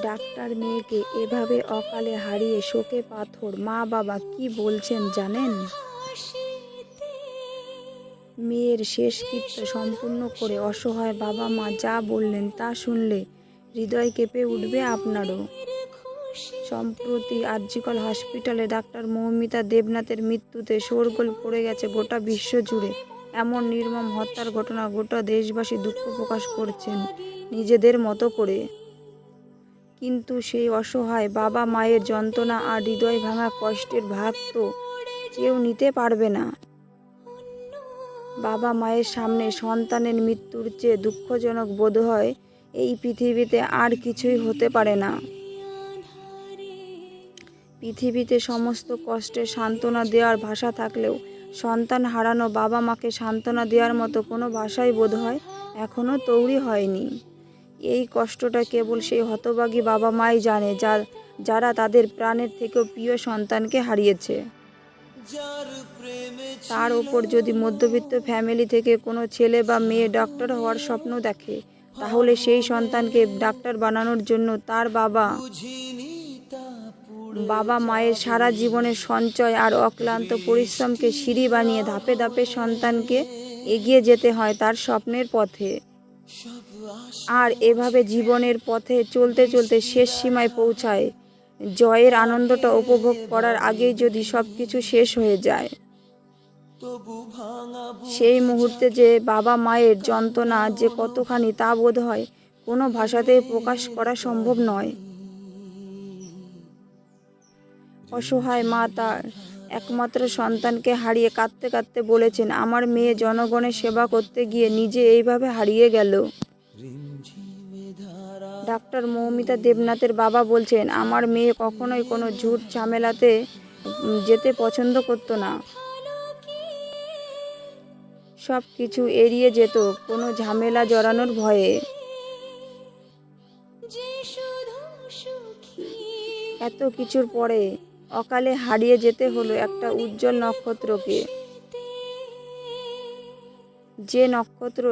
Doctor মেয়েকে এভাবে অকালে হারিয়ে শোকে পাথর। মা বাবা কি বলছেন জানেন? মেয়ের শেষকৃত্য সম্পূর্ণ করে অসহায় বাবা মা যা বললেন তা শুনলে হৃদয় কেঁপে উঠবে আপনারও। সম্প্রতি আরজিকল হসপিটালে ডাক্তার মৌমিতা দেবনাথের মৃত্যুতে শোরগোল পড়ে গেছে গোটা বিশ্ব জুড়ে। এমন নির্মম হত্যার ঘটনা গোটা দেশবাসী দুঃখ প্রকাশ করছেন নিজেদের মতো করে। কিন্তু সেই অসহায় বাবা মায়ের যন্ত্রণা আর হৃদয় ভাঙা কষ্টের ভাগ তো কেউ নিতে পারবে না। বাবা মায়ের সামনে সন্তানের মৃত্যুর চেয়ে দুঃখজনক বোধ হয় এই পৃথিবীতে আর কিছুই হতে পারে না। পৃথিবীতে সমস্ত কষ্টের সান্ত্বনা দেওয়ার ভাষা থাকলেও সন্তান হারানো বাবা মাকে সান্ত্বনা দেওয়ার মতো কোনো ভাষাই বোধ হয় এখনও তৈরি হয়নি। এই কষ্টটা কেবল সেই হতভাগী বাবা মাই জানে যা যারা তাদের প্রাণের থেকেও প্রিয় সন্তানকে হারিয়েছে। তার ওপর যদি মধ্যবিত্ত ফ্যামিলি থেকে কোনো ছেলে বা মেয়ে ডক্টর হওয়ার স্বপ্ন দেখে, তাহলে সেই সন্তানকে ডাক্তার বানানোর জন্য তার বাবা বাবা মায়ের সারা জীবনের সঞ্চয় আর অক্লান্ত পরিশ্রমকে সিঁড়ি বানিয়ে ধাপে ধাপে সন্তানকে এগিয়ে যেতে হয় তার স্বপ্নের পথে। আর এভাবে জীবনের পথে চলতে চলতে শেষ সীমায় পৌঁছায়। জয়ের আনন্দটা উপভোগ করার আগেই যদি সব কিছু শেষ হয়ে যায়। সেই মুহূর্তে যে বাবা মায়ের যন্ত্রণা যে কতখানি তা বোধ হয়, কোনো ভাষাতেই প্রকাশ করা সম্ভব নয়। অসহায় মা তার একমাত্র সন্তানকে হারিয়ে কাঁদতে কাঁদতে বলেছেন, আমার মেয়ে জনগণের সেবা করতে গিয়ে নিজে এইভাবে হারিয়ে গেল। ডাক্তার মৌমিতা দেবনাথের বাবা বলছেন, আমার মেয়ে কখনোই কোনো ঝুট ঝামেলাতে যেতে পছন্দ করতো না। সব কিছু এড়িয়ে যেত কোনো ঝামেলা জড়ানোর ভয়ে। এত কিছুর পরে অকালে হারিয়ে যেতে হলো একটা উজ্জ্বল নক্ষত্রকে। যে নক্ষত্র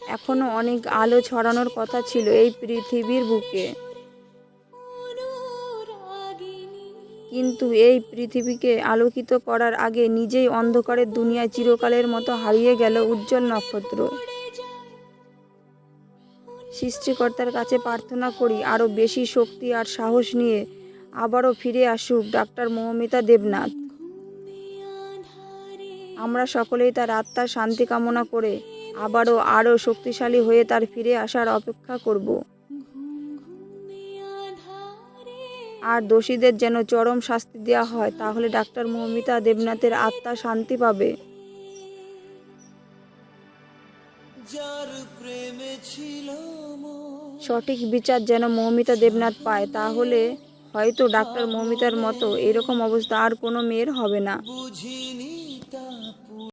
এখনও অনেক আলো ছড়ানোর কথা ছিল এই পৃথিবীর বুকে। কিন্তু এই পৃথিবীকে আলোকিত করার আগে নিজেই অন্ধকারের দুনিয়ায় চিরকালের মতো হারিয়ে গেল উজ্জ্বল নক্ষত্র। সৃষ্টিকর্তার কাছে প্রার্থনা করি আরও বেশি শক্তি আর সাহস নিয়ে আবারও ফিরে আসুক ডাক্তার মৌমিতা দেবনাথ। আমরা সকলেই তার আত্মার শান্তি কামনা করে আবারও আরও শক্তিশালী হয়ে তার ফিরে আসার অপেক্ষা করব। আর দোষীদের যেন চরম শাস্তি দেওয়া হয় তাহলে ডাক্তার মৌমিতা দেবনাথের আত্মা শান্তি পাবে। সঠিক বিচার যেন মৌমিতা দেবনাথ পায় তাহলে হয়তো ডাক্তার মমিতার মতো এরকম অবস্থা আর কোনো মেয়ের হবে না।